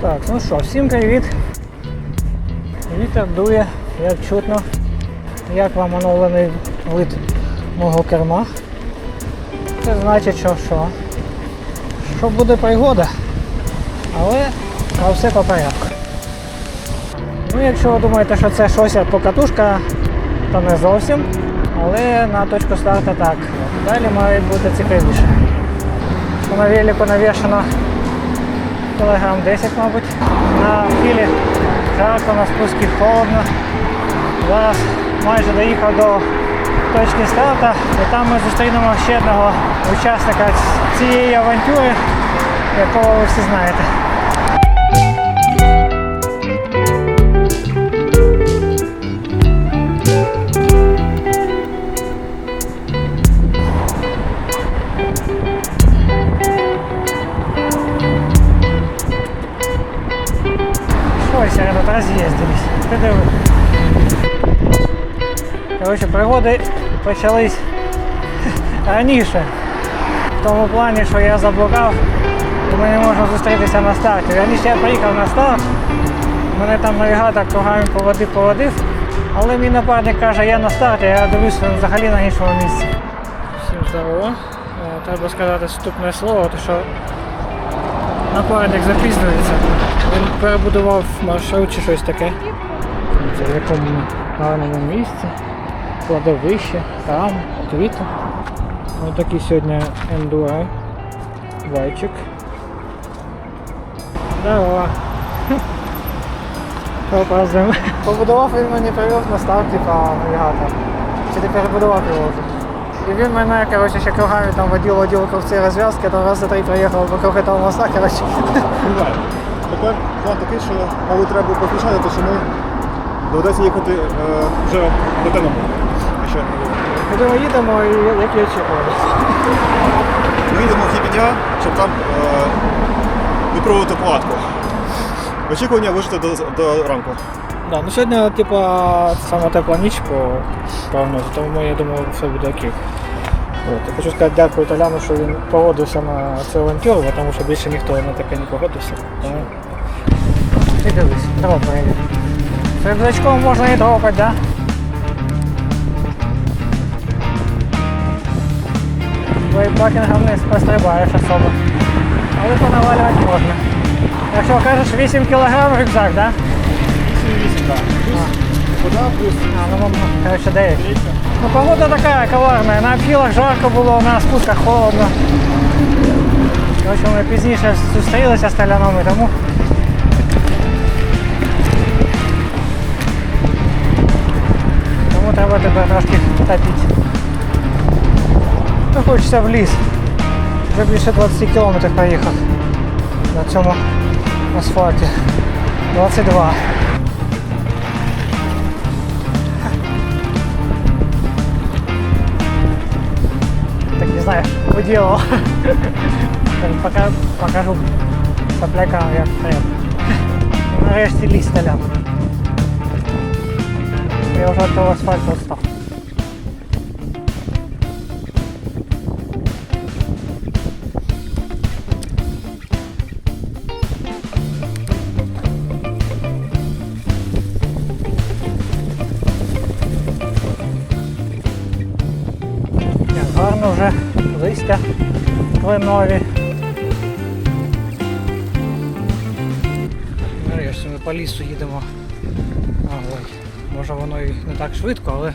Так, ну що, всім привіт. Вітер дує, як чутно. Як вам оновлений вид мого керма. Це значить, що що? Що буде пригода. Але а все по порядку. Ну, якщо ви думаєте, що це щось покатушка, то не зовсім. Але на точку старту так. Далі має бути цікавіше. На велику навішано кілограм 10, мабуть. На філі жарко, на спуску холодно. Зараз майже доїхав до точки старта і там ми зустрінемо ще одного учасника цієї авантюри, якого ви всі знаєте. Коротше, пригоди почались раніше. В тому плані, що я заблукав і ми не можемо зустрітися на старті. Раніше я приїхав на старт, мене там навігатор кругами поводив, поводив, але мій напарник каже, я на старті, я дивлюсь він взагалі на іншому місці. Всім здорово. Е, Треба сказати вступне слово, то що напарник запізнюється. Він перебудував маршрут чи щось таке. В якому гарному місці. Кладовище, храм, квіти. Ось такий сьогодні ендура. Вайчик. Здорово. Попаздуємо. Побудував він мені привез на старт, типа навігатор. Чи ти перебудував його вже? І він мене, короче, ще кругами там водил, водил вокруг цієї розв'язки, там раз за три проїхав вокруг этого моста, короче. Буває. Тепер план такий, що мабуть треба було поспішати, тому що ми доведеться їхати е, вже до. Ще не було. Куди ми їдемо і як я очікував. Ми їдемо в Єпідя, щоб там е, випробувати палатку. Очікування вижити до, до ранку. Да, ну сьогодні, типа, сама тепла ніч по прогнозу, тому я думаю, все буде окей. От. Я хочу сказати дякую Толяну, що він погодився на цю авантюру, бо тому що більше ніхто на таке не погодився. Тому... Ти дивись, дропай. З рюкзачком можна і дропати, да? Вейпакінгом не пострибаєш особо. Але понавалювати можна. Якщо кажеш 8 кг рюкзак, да? 8 так. Плюс вода, плюс А, ну, короче, 9. Ну, погода такая коварная. На обхилах жарко було, на спусках холодно. Короче, ми пізніше зустрілися з Толяном і тому. треба тебе трошки топити. Ну, хочеться в ліс. Вже більше 20 кілометрів проїхав на цьому асфальті. 22. так не знаешь, уделал. Пока покажу соплякам, як треба. Нарешті ліс Толян. Я вже від того асфальту устав. Гарно вже листя кленові. Нарешті ми по лісу їдемо. Може воно і не так швидко, але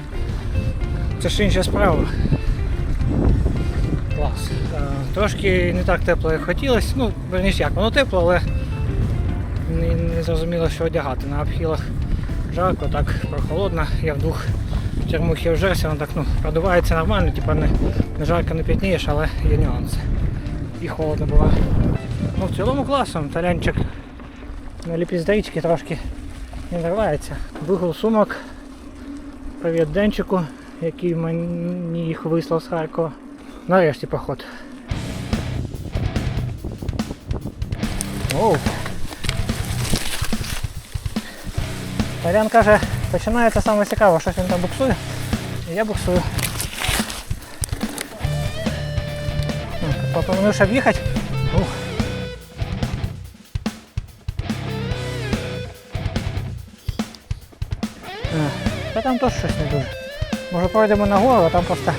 це ж інша справа. Клас. Е, Трошки не так тепло, як хотілося. Ну, верніше як, воно тепло, але не, зрозуміло, що одягати. На обхилах жарко, так прохолодно. Я в двох термухи вжерся, воно так ну, продувається нормально, типа не, не жарко не пітнієш, але є нюанси. І холодно було. Ну, в цілому класно, талянчик на ліпіздрички трошки не нравиться. Вигул сумок. Привіт Денчику, який мені їх вислав з Харкова. Нарешті поход. Оу. Толян каже, починається саме цікаво, щось він там буксує. І я буксую. Попробую, щоб там теж щось не дуже. Може пройдемо на гору, а там просто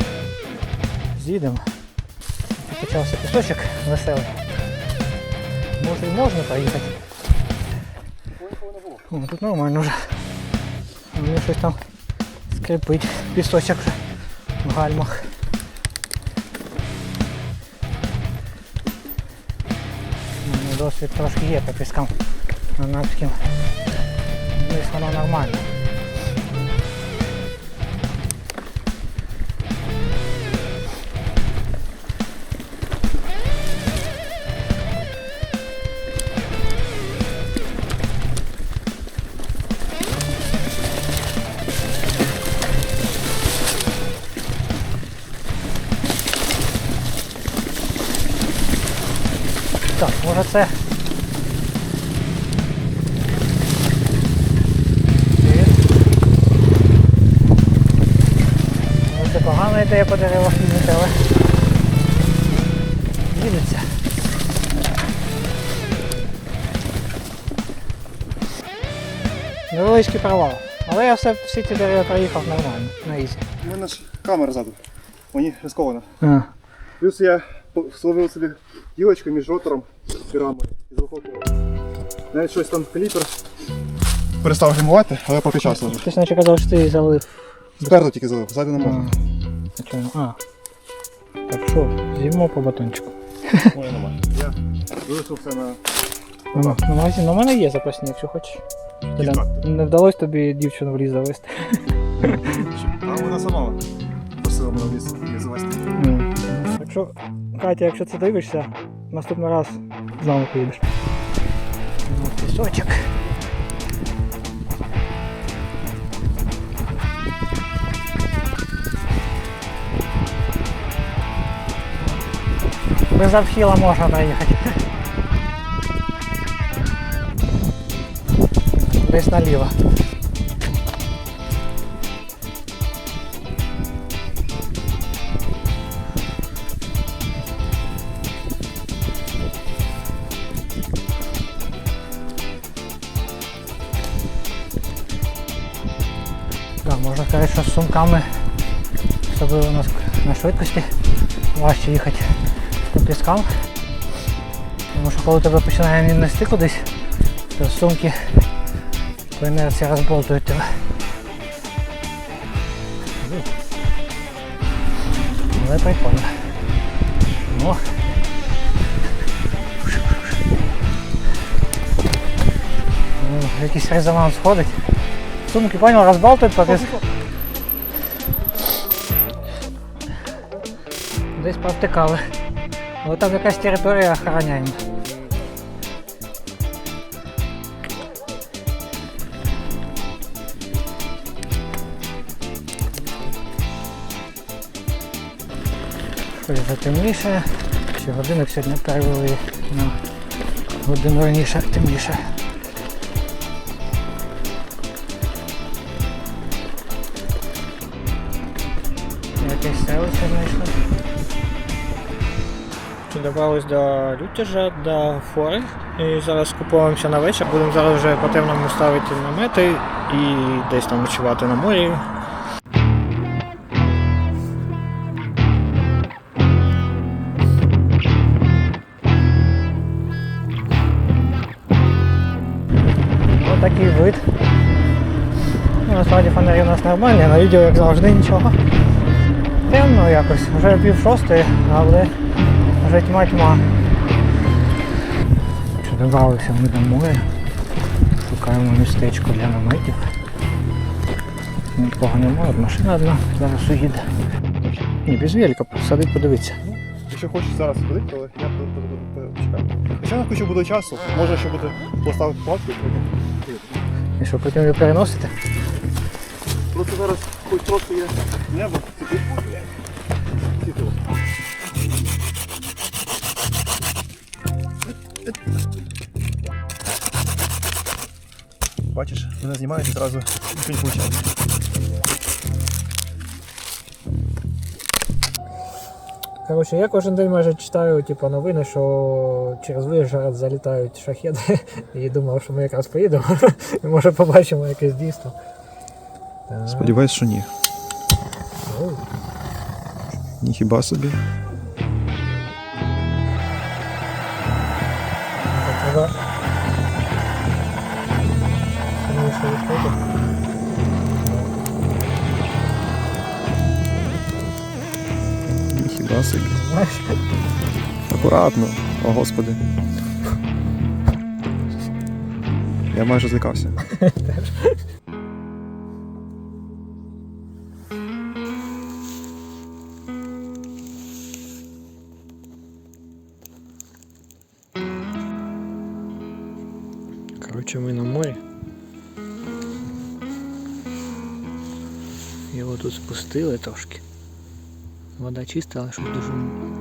з'їдемо. Почався пісочок веселий. Може і можна проїхати. О, тут нормально вже. Мені щось там скрипить пісочок вже в гальмах. Досвід трошки є по піскам канадським. Десь воно нормально. Так, може це. Погана ідея по деревах їздити, але їдеться. Невеличкий провал. Але я все, всі ці дерева проїхав нормально, на ізі. У мене ж камера ззаду. Мені ризиковано. А, Плюс я словив собі ділочку між ротором і рамою і. Навіть щось там каліпер перестав гримувати, але поки час лежу. Ти ж наче казав, що ти залив. Спереду тільки залив, ззаду не можна. А, чому? а. Так що, з'їмо по батончику. Ой, нормально. Я залишив все на Ну, на магазин, ну, у мене є запасні, якщо хочеш. Толя. Не вдалося тобі дівчину в ліс завести. А вона сама просила мене в ліс її завести. Ну, Якщо, Катя, якщо це дивишся, наступний раз з нами поїдеш. Ну, пісочок. Без обхила можна проїхати. Десь наліво. Можна що з сумками, особливо на, ск- на швидкості, важче їхати по піскам. Тому що коли тебе починає нести кудись, то сумки по інерції розболтують тебе. Ну. Але прикольно. Ну, якийсь резонанс ходить. Сумки, понял, разбалтывают по Десь повтикали. Але там якась територія охороняємо. Щось затемніше. Ще годинок сьогодні перевели на годину раніше темніше. Якесь селище знайшли. Добрались до Лютежа, до фори. І зараз купуємося на вечір. Будемо зараз вже по темному ставити намети і десь там ночувати на морі. Ось такий вид. Насправді фонарі у нас нормальні, на відео як завжди нічого. Темно якось, вже пів шостої, але вже тьма тьма. Що добралися ми до моря. Шукаємо містечко для наметів. Нікого немає, машина одна, зараз уїде. Ні, без велика, садить, подивитися. Якщо хочеш зараз ходити, то я почекаю. Якщо не хочу буде часу, може ще буде поставити палатку і що потім ви переносите? Просто зараз хоч трохи є небо, це тут Бачиш, мене знімають і одразу нічого не виходить. Коротше, я кожен день майже читаю типу, новини, що через Вижгород залітають шахеди. І думав, що ми якраз поїдемо. І може побачимо якесь дійство. Сподіваюсь, що ні. Ні хіба собі. Треба сильніше. Ні собі. Акуратно. О, господи. Я майже злякався. Спустили трошки. Вода чиста, але щось дуже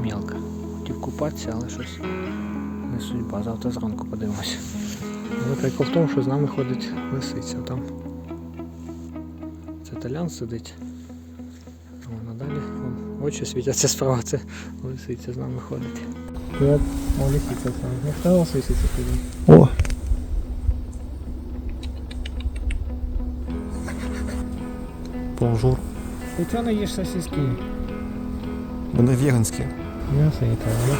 мілка. Хотів купатися, але щось не судьба. Завтра зранку подивимося. Але прикол в тому, що з нами ходить лисиця там. Це талян сидить. А вона далі вон, очі світяться справа, це лисиця з нами ходить. Привет, о, лисиця там. Не стала лисиця ходить. О! Бонжур. Ти чого не їш сосиски? Вони веганські. М'ясо не треба.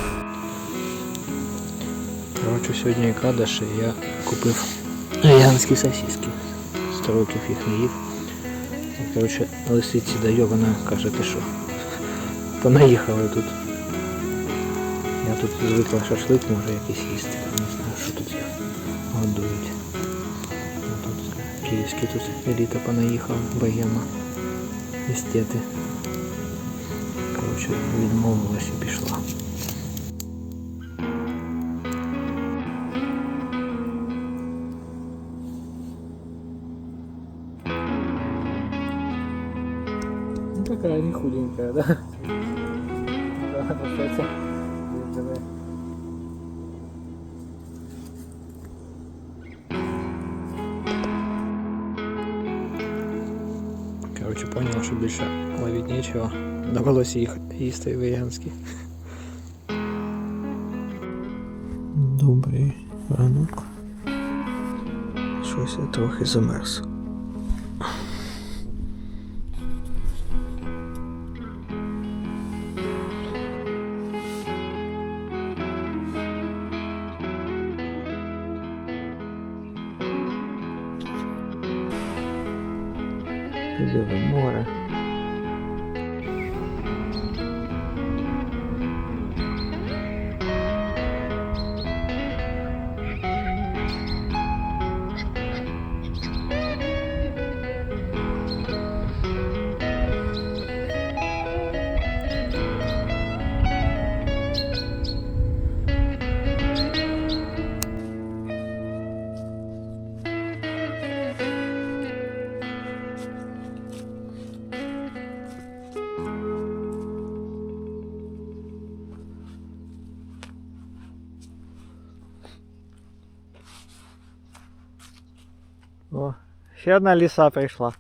Коротше, сьогодні кадаш, і я купив веганські сосиски. Сто років їх не їв. І, Коротше, лисиці даю, вона каже, ти що? Понаїхали тут. Я тут звикла шашлик, може якийсь їсти. Не знаю, що тут їх годують. Тут київські тут еліта понаїхала, богема. Естети. Коротше, відмовилась і пішла. Ну такая не худенькая, да? Да, получается. Що більше ловити нічого. Довелося їх їсти веганські. Добрий ранок. Щось я трохи замерз. ще одна ліса прийшла.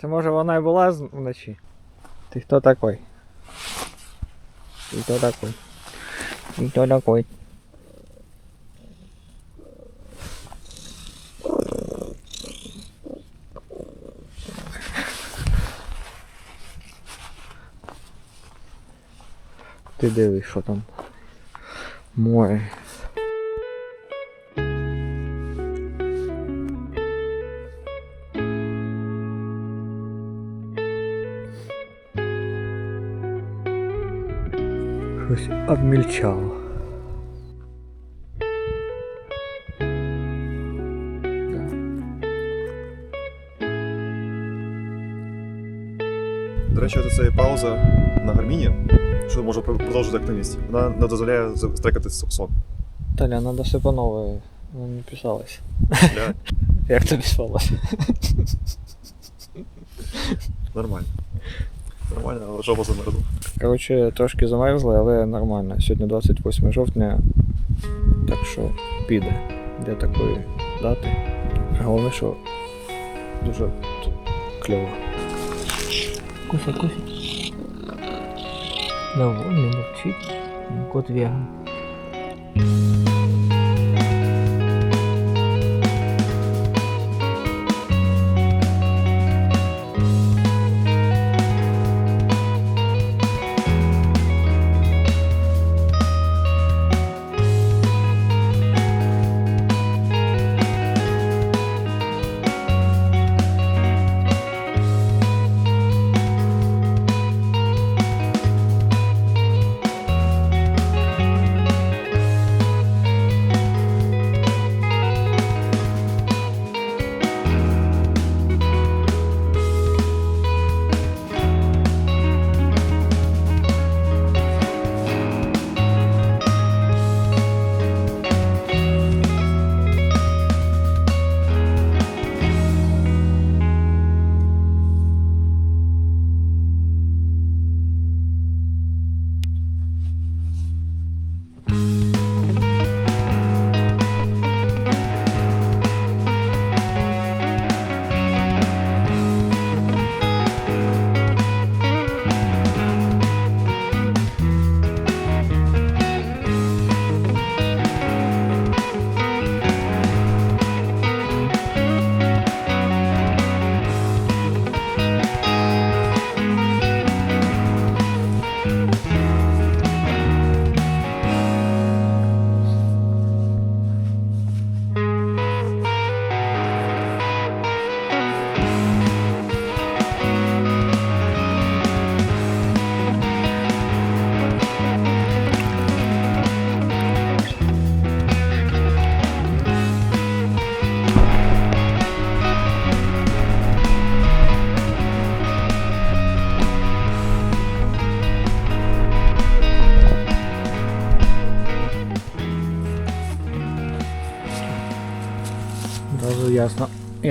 Це може вона і була з- вночі. Ти хто такой? Ти хто такой? Ти хто такой? Ти дивись, що там. Море. Обмільчало. До речі, це пауза на гарміні, що може продовжити активність. Вона не дозволяє стрекати сон. Таля, надо все по новой. Ну, не писалось. Бля, Як тобі спалось? Нормально. Нормально, але жопа замерзла. Коротше, трошки замерзли, але нормально. Сьогодні 28 жовтня, так що піде для такої дати. Головне, що дуже кльово. Куся, куся. Довольний мовчить. Кот веган.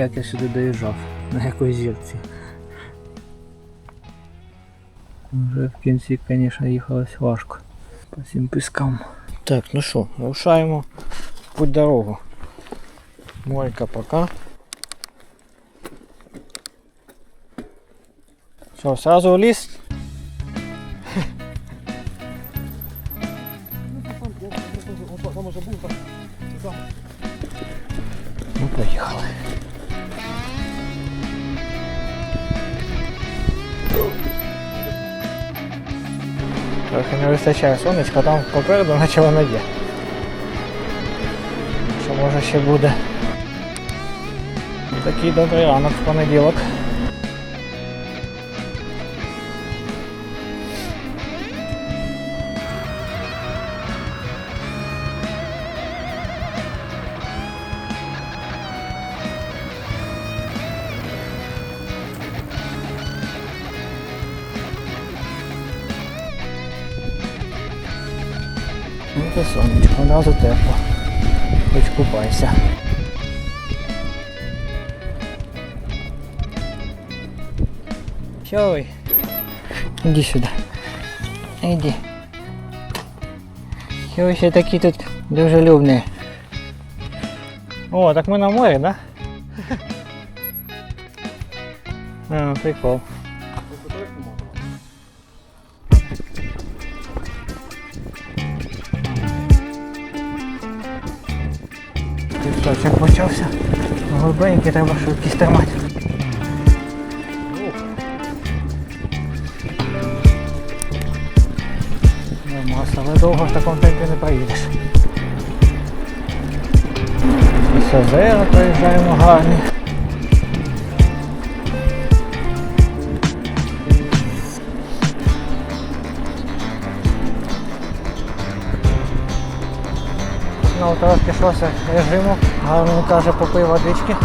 Як я сюди доїжджав, на якої зірці. Вже в кінці, звісно, їхалось важко. По цим піскам. Так, ну що, рушаємо путь дорогу. Мойка пока. Що, сразу в ліс? Вистачає сонечка, там попереду наче воно є. Що може ще буде. Такий добрий ранок в понеділок. Ну це сонечко, одразу тепло. Хоч купайся. Що ви? Іди сюди. Іди. Що ви ще такі тут дружелюбні? О, так ми на морі, да? А, прикол. Пісочок почався. Глибенький, треба швидкість тримати. Нормас, але довго в такому темпі не проїдеш. Все, зараз проїжджаємо гарні. Ну, трошки щось режиму. Гарно каже, попив водички.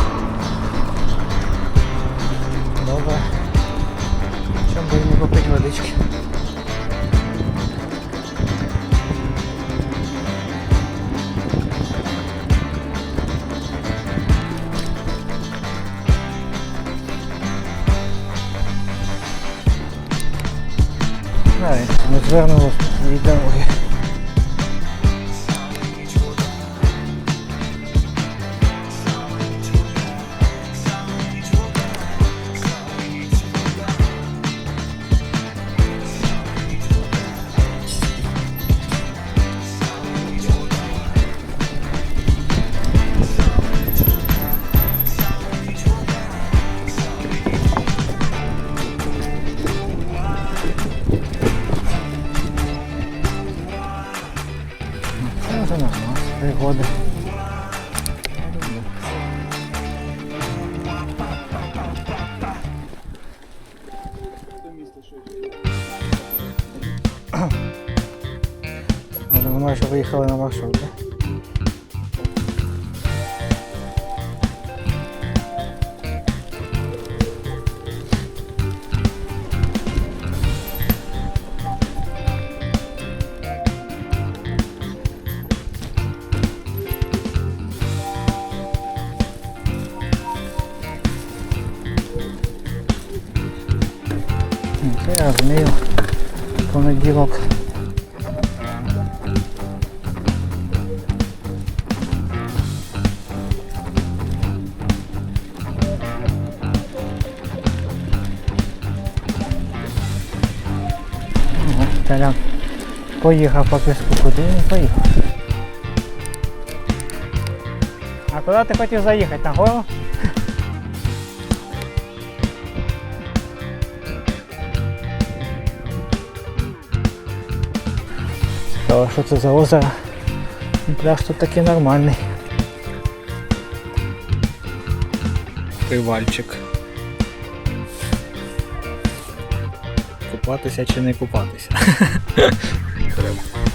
Ми майже виїхали на маршрут, да? Ну, Це я розумію. Понеділок. Ого, поїхав по піску, куди він поїхав. А куди ти хотів заїхати? На гору? Цікаво, що це за озеро. Ну, Пляж тут такий нормальний. Привальчик. Купатися чи не купатися? entrega.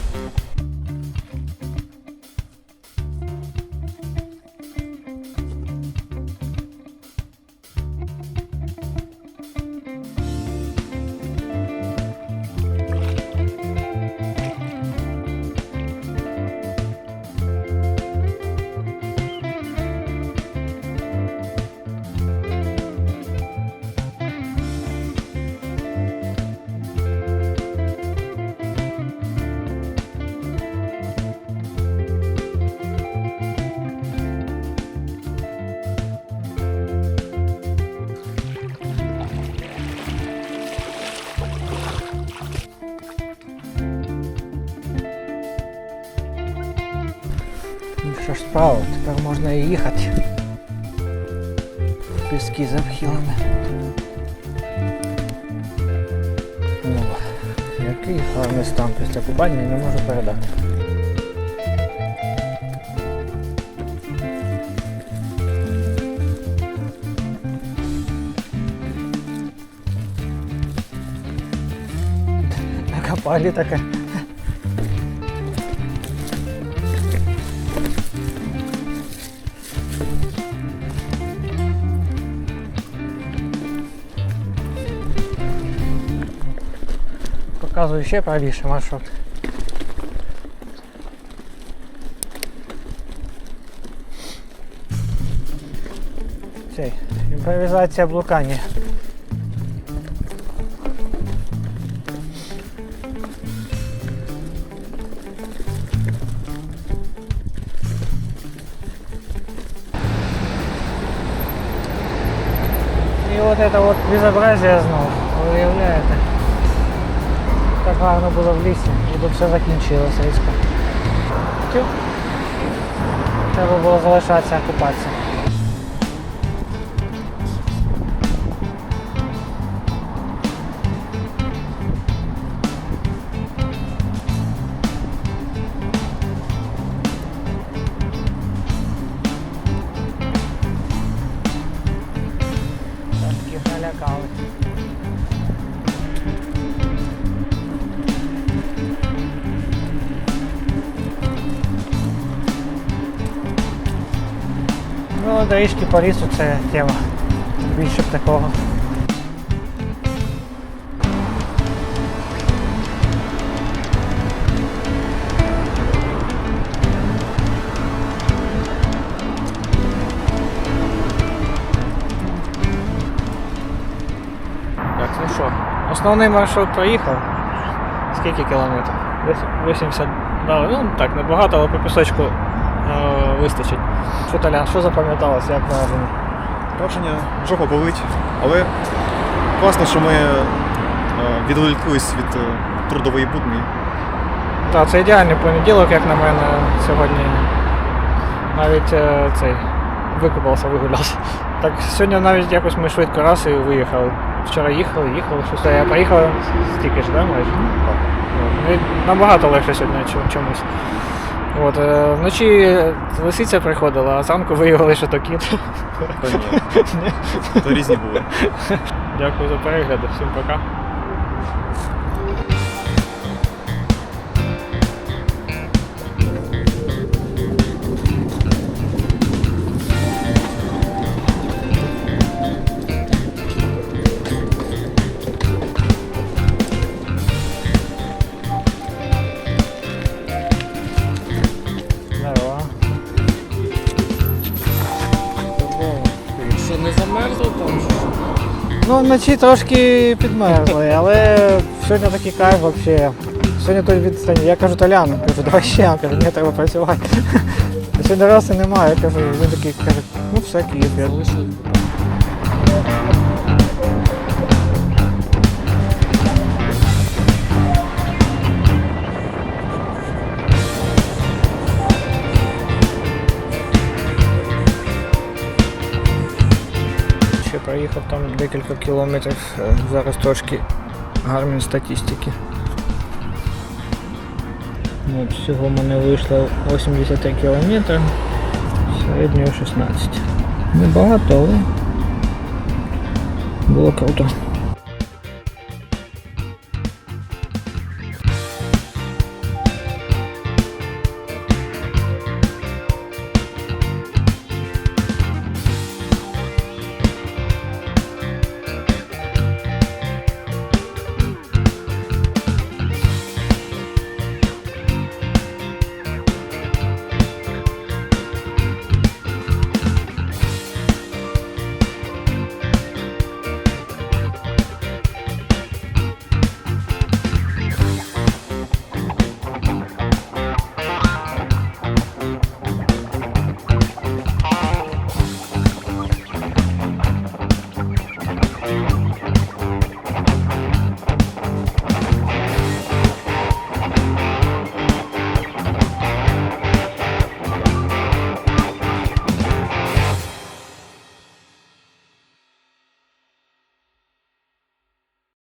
Треба. також справа, тепер можна і їхати. Піски з обхилами. Ну, який гарний стан після купання, не можу передати. Накопали таке. Показую ще правіше маршрут. Цей, імпровізація блукання. І от це от безобразие знову, ви уявляєте? Так гарно було в лісі, і все закінчилося різко. Треба було залишатися купатися. Ну, доріжки по лісу це тема. Більше б такого. Так, ну що, основний маршрут проїхав. Скільки кілометрів? 80 дали. Ну так, небагато, але по пісочку е, вистачить. Що Толян, що запам'яталося, як враження? Враження, жопа болить, але класно, що ми е, відволіклись від е, трудової будні. Так, це ідеальний понеділок, як на мене, сьогодні. Навіть е, цей викупався, вигулявся. Так, сьогодні навіть якось ми швидко раз і виїхали. Вчора їхали, їхали, щось. Я поїхав стільки ж, да, майже? Набагато легше сьогодні чом- чомусь. От, е, вночі лисиця приходила, а зранку виявили, що то кіт. Ні, то різні були. Дякую за перегляд, всім пока. Вночі трошки підмерзли, але сьогодні такий кайф взагалі. Сьогодні той відстань. Я кажу Толян, кажу, давай ще, він каже, ні, треба працювати. Сьогодні і немає, я кажу, він такий каже, ну все, київ. Я думаю, проїхав там декілька кілометрів, е, зараз трошки гармін статистики. От, всього в мене вийшло 83 кілометри, середньо 16. Небагато, але було круто.